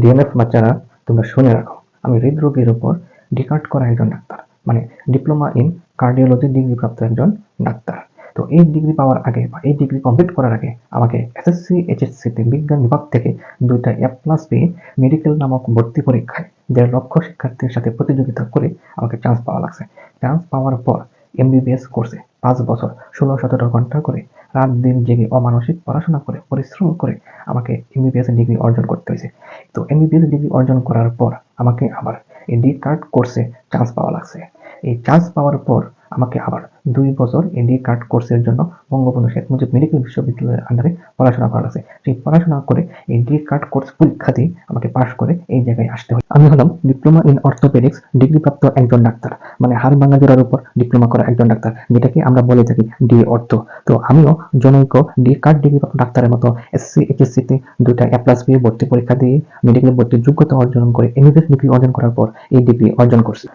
DMF বাচ্চারা তোমরা শুনে রাখো। আমি হৃদরোগের উপর ডিকার্ড করা একজন ডাক্তার মানে ডিপ্লোমা ইন কার্ডিওলজি ডিগ্রি প্রাপ্ত একজন ডাক্তার। তো এই ডিগ্রি পাওয়ার আগে বা এই ডিগ্রি কমপ্লিট করার আগে আমাকে এসএসসি এইচএসসিতে বিজ্ঞান বিভাগ থেকে দুইটা এ প্লাস বি মেডিকেল নামক ভর্তি পরীক্ষায় দেড় লক্ষ শিক্ষার্থীর সাথে প্রতিযোগিতা করে আমাকে চান্স পাওয়া লাগছে। চান্স পাওয়ার পর এমবিবিএস কোর্সে পাঁচ বছর, ষোলো, সতেরো ঘণ্টা করে রাত দিন জেগে অমানসিক পড়াশোনা করে, পরিশ্রম করে আমাকে এমবিবিএস ডিগ্রি অর্জন করতে হয়েছে। তো এমবিবিএস ডিগ্রি অর্জন করার পর আমাকে আবার এই ডি কার্ড কোর্সে চান্স পাওয়া লাগছে। এই চান্স পাওয়ার পর আমাকে আবার দুই বছর এই ডি কার্ড কোর্সের জন্য বঙ্গবন্ধু শেখ মুজিব মেডিকেল বিশ্ববিদ্যালয়ের আন্ডারে পড়াশোনা করা লাগছে সেই পড়াশোনা করে এই ডি কার্ড কোর্স পরীক্ষা দিয়ে আমাকে পাশ করে এই জায়গায় আসতে হয়। আমি হলাম ডিপ্লোমা ইন অর্থোপেডিক্স ডিগ্রিপ্রাপ্ত একজন ডাক্তার মানে হার ভাঙা জোড়ার উপর ডিপ্লোমা করা একজন ডাক্তার, যেটাকে আমরা বলে থাকি ডি অর্থ। তো আমিও জনৈক ডি কার্ড ডিগ্রিপ্রাপ্ত ডাক্তারের মতো এসসি এইচএসসিতে দুইটা এ প্লাস বি ভর্তি পরীক্ষা দিয়ে মেডিকেল ভর্তির যোগ্যতা অর্জন করে এমবিবিএস ডিগ্রি অর্জন করার পর এই ডিগ্রি অর্জন করছি।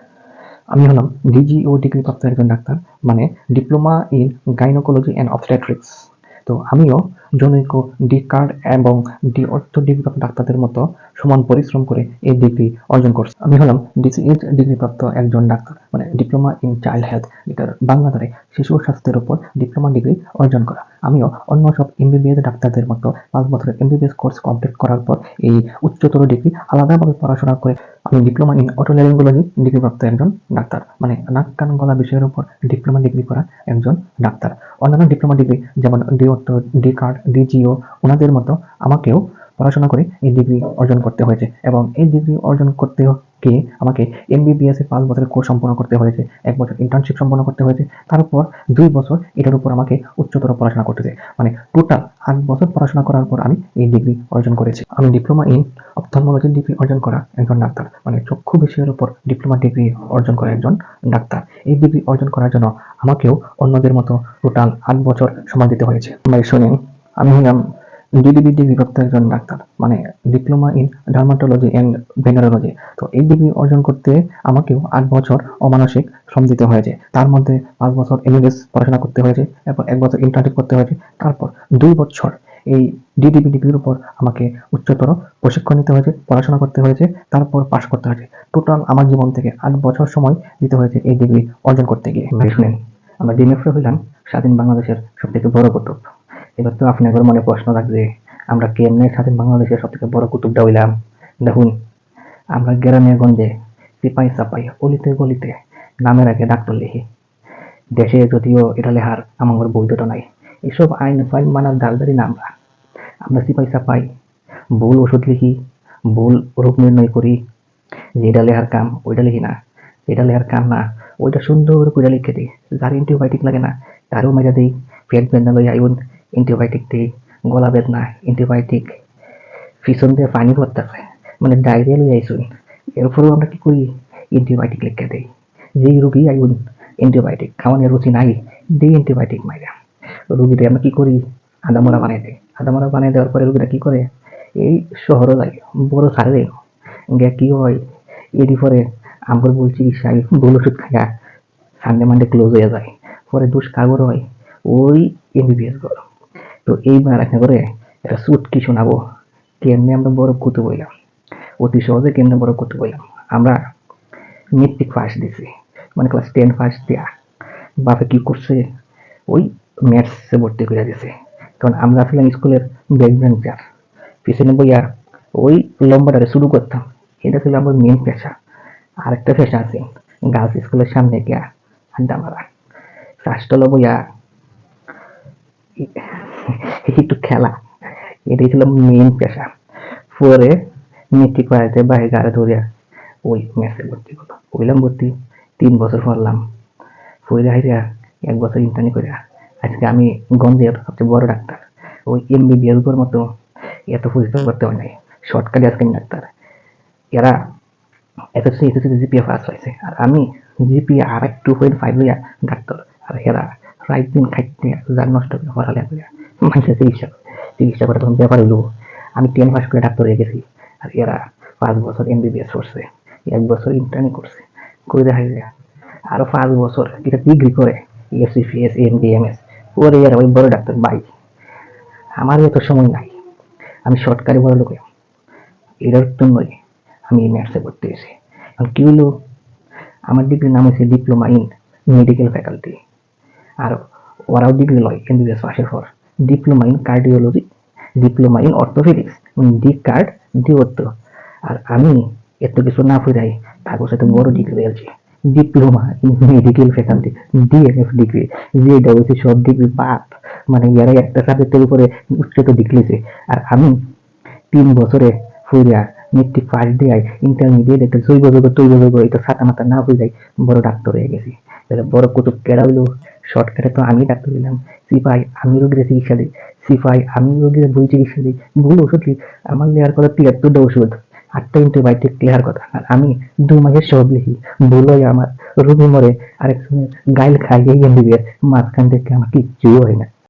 আমি হলাম ডিজিও ডিগ্রি প্রাপ্ত একজন ডাক্তার মানে diploma in gynaecology and obstetrics তো আমিও জনৈক ডি কার্ড এবং ডি অর্থ ডিগ্রি প্রাপ্ত ডাক্তারদের মতো সমান পরিশ্রম করে এই ডিগ্রি অর্জন করছে। আমি হলাম ডিসিএইচ ডিগ্রি প্রাপ্ত একজন ডাক্তার মানে ডিপ্লোমা ইন চাইল্ড হেলথ এটার বাংলা ধরে শিশু স্বাস্থ্যের উপর ডিপ্লোমা ডিগ্রি অর্জন করা। আমিও অন্য সব এমবিবিএস ডাক্তারদের মতো পাঁচ বছরের এমবিবিএস কোর্স কমপ্লিট করার পর এই উচ্চতর ডিগ্রি আলাদাভাবে পড়াশোনা করে আমি ডিপ্লোমা ইন অটোলারিঙ্গোলজি ডিগ্রি প্রাপ্ত একজন ডাক্তার মানে নাক কান গলা বিষয়ের উপর ডিপ্লোমা ডিগ্রি করা একজন ডাক্তার। অন্যান্য ডিপ্লোমা ডিগ্রি যেমন D ortho, D card DGO ওনাদের মতো আমাকেও পড়াশোনা করে এই ডিগ্রি অর্জন করতে হয়েছে এবং এই ডিগ্রি অর্জন করতে গিয়ে আমাকে এমবিবিএস এর পাঁচ বছরের কোর্স সম্পন্ন করতে হয়েছে, এক বছর ইন্টার্নশিপ সম্পন্ন করতে হয়েছে, তারপর দুই বছর এটার উপর আমাকে উচ্চতর পড়াশোনা করতে হয়েছে। মানে টোটাল আট বছর পড়াশোনা করার পর আমি এই ডিগ্রি অর্জন করেছি। আমি ডিপ্লোমা ইন অপথলমোলজি ডিগ্রি অর্জন করা একজন ডাক্তার। মানে চক্ষু বিষয়ের উপর ডিপ্লোমা ডিগ্রি অর্জন করা একজন ডাক্তার। এই ডিগ্রি অর্জন করার জন্য আমাকেও অন্যদের মতো টোটাল আট বছর সময় দিতে হয়েছে। ভাই, শোনেন, আমি হলাম ডিডিবি ডিগ্রি প্রাপ্ত একজন ডাক্তার মানে diploma in dermatology and venereology তো এই ডিগ্রি অর্জন করতে আমাকেও আট বছর অমানসিক শ্রম দিতে হয়েছে। তার মধ্যে পাঁচ বছর এমবিবিএস পড়াশোনা করতে হয়েছে এরপর এক বছর ইন্টার্নশিপ করতে হয়েছে তারপর দুই বছর এই ডিডিবি ডিগ্রির উপর আমাকে উচ্চতর প্রশিক্ষণ নিতে হয়েছে পড়াশোনা করতে হয়েছে তারপর পাশ করতে হয়েছে। টোটাল আমার জীবন থেকে আট বছর সময় দিতে হয়েছে এই ডিগ্রি অর্জন করতে গিয়ে। শুনেন আমরা ডিএমএফ হইলাম স্বাধীন বাংলাদেশের সব থেকে বড় কুতুব এবার তো আপনাদের মনে প্রশ্ন থাকবে, আমরা কেমনে স্বাধীন বাংলাদেশের সব থেকে বড় কুতুবটা হইলাম? দেখুন, আমরা গ্রামে গঞ্জে সিপাই সাপাই, অলিতে গলিতে, নামের আগে ডাক্তার লিখি। দেশে যদিও এটা লেহার আমার বৈধতা নাই, এসব আইন ফাইন মানার দালদারি না আমরা। আমরা সিপাই সাপাই, ভুল ওষুধ লিখি, ভুল রোগ নির্ণয় করি। যেটা লেহার কাম, ওইটা লিখি না। যেটা লেহার কাম না, ওইটা সুন্দর করে লিখে দিই। যার অ্যান্টিবায়োটিক লাগে না, তারও মেজা দিই পেট বেদনা লই আইন অ্যান্টিবায়োটিক দিই গলা বেদনা অ্যান্টিবায়োটিক পিছন দিয়ে পানি করতেছে মানে ডায়রিয়া লই আইসুন। এরপরেও আমরা কি করি? অ্যান্টিবায়োটিক লিখে দিই। যেই রুগী আইন অ্যান্টিবায়োটিক খাওয়ানোর রুচি নাই, দিই অ্যান্টিবায়োটিক মাইরা। রুগীদের আমরা কি করি? আদামরা বানিয়ে দেয় আদামরা বানিয়ে দেওয়ার পরে রুগীরা কি করে? এই শহরে যায়, বড় সারে গিয়ে কি হয়? এরই পরে আমার ভুল চিকিৎসায় ভুল ওষুধ খাইয়া সানডে মানডে ক্লোজ হয়ে যায়। পরে দোষ কাগর হয়, ওই এমবিবিএস গর তো এইবার একটা করে একটা সুট কি শোনাবো কেমনে আমরা বড় কুতু বইলাম? অতি সহজে কেমনে বড় কুতু বইলাম? আমরা মেট্রিক ফার্স্ট দিছি মানে ক্লাস টেন ফার্স্ট দিয়া। বাপে কি করছে? ওই ম্যাথসে ভর্তি করে দিছে। কারণ আমরা ছিলাম স্কুলের ব্যাক বেঞ্চার পিছনে বইয়া ওই লম্বাটারে শুরু করতাম। এটা ছিল আমার মেন পেশা। আরেকটা পেশা আছে গার্লস স্কুলের সামনে গিয়া আড্ডা মারা। শ্বাসটল বইয়া একটু খেলা। এটাই ছিল মেন পেশা। পরে মেট্রিক করাইতে বাইরে গাড়ি ধরিয়া ওই ম্যাচে ভর্তি করল হইলাম ভর্তি, তিন বছর পড়লাম। পড়ে হাইরা এক বছর ইন্টার্নি করে আজকে আমি গঞ্জের সবচেয়ে বড় ডাক্তার। ওই এমবিবিএস উপর মতো এত পরিশ্রম করতে হয় নাই। শর্টকাটে আজকে আমি ডাক্তার। এরা এসএসসি এসএসসি, জিপিএ পাস হয়েছে। আর আমি জিপিএ আর এক টু পয়েন্ট ফাইভ ডাক্তার। আর এরা রাইট দিন খাইতে যার নষ্ট করে করে মানুষের চিকিৎসা। চিকিৎসা করে তখন ব্যাপার হলো আমি টেন পাস করে ডাক্তার হয়ে গেছি। আর এরা পাঁচ বছর এমবিবিএস করছে, এক বছর ইন্টার্নি করছে। করে দেখা যায় আরও পাঁচ বছর, এটা ডিগ্রি করে এসিপিএস এম ডি এম এস এরা ওই বড় ডাক্তার বাই আমার এত সময় নাই। আমি শর্টকাটে বড় লোক। এটার জন্যই আমি ম্যাথসে পড়তে এসেছি এখন কি হলো আমার ডিগ্রির নাম হচ্ছে ডিপ্লোমা ইন মেডিকেল ফ্যাকাল্টি আর ওরাও ডিগ্রি লয় এমবিবিএস পাশের পর diploma in cardiology diploma in orthopaedics D card D ortho আর আমি এত কিছু না ফুরাই, তারপর সাথে বড় ডিগ্রি পেয়েছি diploma in medical faculty DNF degree যেটা হচ্ছে সব ডিগ্রি বাদ মানে ইয়ারা একটা সাবজেক্টের উপরে উচ্চত ডিগ্রিছে আর আমি তিন বছরে ফুরিয়া মেট্রিক ফার্স্ট দিয়ে ইন্টারমিডিয়েট একটা জৈব জৈব তৈব জৈব এটা সাতা মাথা না হয়ে যায় বড় ডাক্তার হয়ে গেছি। তাহলে বড় কুতুব কেডা হইল? শর্টকাটে তো আমি ডাক্তার দিলাম সিপাই আমি রোগীদের চিকিৎসা দিই। সিপাই আমি রোগীদের বই চিকিৎসা দিই। ভুল ওষুধ দিই আমার নেওয়ার কথা তিয়াত্তরটা ওষুধ। আটটা ইন্টিবায়োটিক ক্লিয়ার কথা। আর আমি দু মাসের সব লিখি। ভুল হয় আমার। রোগী মরে আরেক সময় গাইল খাইয়ে এমবিবিএস। মাঝখান থেকে আমার কিচ্ছু হয় না।